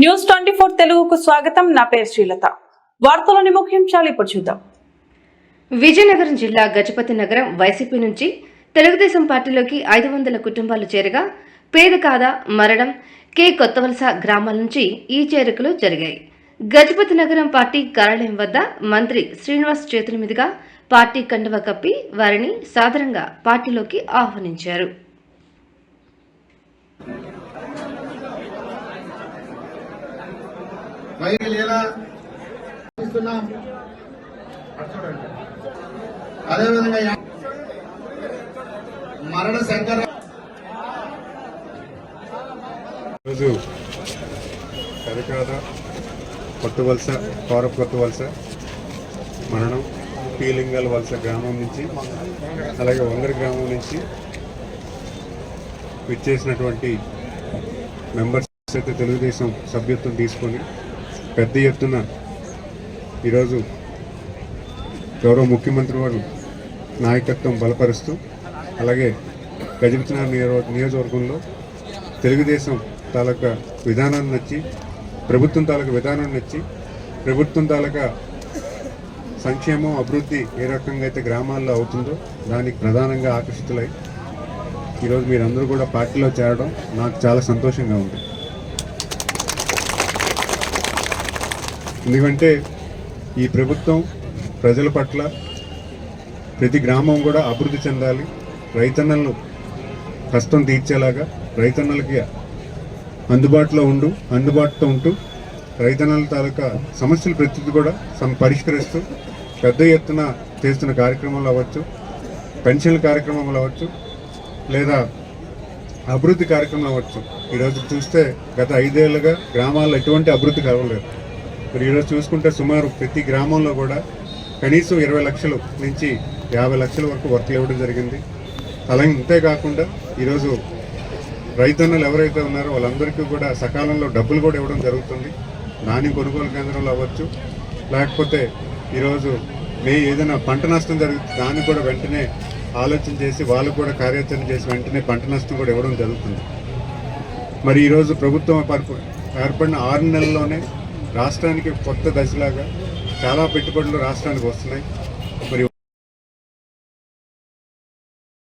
News twenty four తెలుగుకు స్వాగతం. నా పేరు శ్రీలత. వార్తలోని ముఖ్యాంశాలు ఇప్పుడు చూద్దాం. విజయనగరం జిల్లా గజపతి నగరం వైసీపీ నుంచి తెలుగుదేశం పార్టీలోకి ఐదు వందల కుటుంబాలు చేరగా పేద కాద మరణం కె కొత్తవలస గ్రామాల నుంచి ఈ చేరికలు జరిగాయి. గజపతి నగరం పార్టీ కార్యాలయం వద్ద మంత్రి శ్రీనివాస్ చేతుల మీదుగా పార్టీ కండువ కప్పి వారిని సాధారణంగా పార్టీలోకి ఆహ్వానించారు. అదేవిధంగా మరణ శంకర రోజు కరికాద కొత్త వలస పౌరపు వలస మరణం పీలింగల్ వలస గ్రామం నుంచి అలాగే వంగరి గ్రామం నుంచి విచ్చేసినటువంటి మెంబర్స్ అయితే తెలుగుదేశం సభ్యత్వం తీసుకొని పెద్ద ఎత్తున ఈరోజు గౌరవ ముఖ్యమంత్రి వారు నాయకత్వం బలపరుస్తూ అలాగే గజపతినగర్ నియో నియోజకవర్గంలో తెలుగుదేశం తాలూకా విధానాన్ని నచ్చి ప్రభుత్వం తాలూకా విధానాన్ని నచ్చి ప్రభుత్వం తాలూకా సంక్షేమం అభివృద్ధి ఏ రకంగా అయితే గ్రామాల్లో అవుతుందో దానికి ప్రధానంగా ఆకర్షితులై ఈరోజు మీరందరూ కూడా పార్టీలో చేరడం నాకు చాలా సంతోషంగా ఉంది. ఎందుకంటే ఈ ప్రభుత్వం ప్రజల పట్ల ప్రతి గ్రామం కూడా అభివృద్ధి చెందాలి. రైతన్నలను కష్టం తీర్చేలాగా రైతన్నలకి అందుబాటులో ఉండు అందుబాటులో ఉంటూ రైతన్నల తాలూకా సమస్యలు ప్రతిదీ కూడా సం పరిష్కరిస్తూ పెద్ద ఎత్తున చేస్తున్న కార్యక్రమాలు అవ్వచ్చు పెన్షన్ల కార్యక్రమాలు అవ్వచ్చు లేదా అభివృద్ధి కార్యక్రమాలు అవ్వచ్చు. ఈరోజు చూస్తే గత ఐదేళ్ళుగా గ్రామాల్లో ఎటువంటి అభివృద్ధి కలవలేదు మరి ఈరోజు చూసుకుంటే సుమారు ప్రతి గ్రామంలో కూడా కనీసం ఇరవై లక్షలు నుంచి యాభై లక్షల వరకు వర్క్లు ఇవ్వడం జరిగింది. అలాగే అంతేకాకుండా ఈరోజు రైతన్నలు ఎవరైతే ఉన్నారో వాళ్ళందరికీ కూడా సకాలంలో డబ్బులు కూడా ఇవ్వడం జరుగుతుంది. ధాన్యం కొనుగోలు కేంద్రంలో అవ్వచ్చు. లేకపోతే ఈరోజు మే ఏదైనా పంట నష్టం జరుగుతుంది దాన్ని కూడా వెంటనే ఆలోచన చేసి వాళ్ళకు కూడా కార్యాచరణ చేసి వెంటనే పంట నష్టం కూడా ఇవ్వడం జరుగుతుంది. మరి ఈరోజు ప్రభుత్వం ఏర్పడిన ఆరు నెలల్లోనే రాష్ట్రానికి కొత్త దశలాగా చాలా పెట్టుబడులు రాష్ట్రానికి వస్తున్నాయి.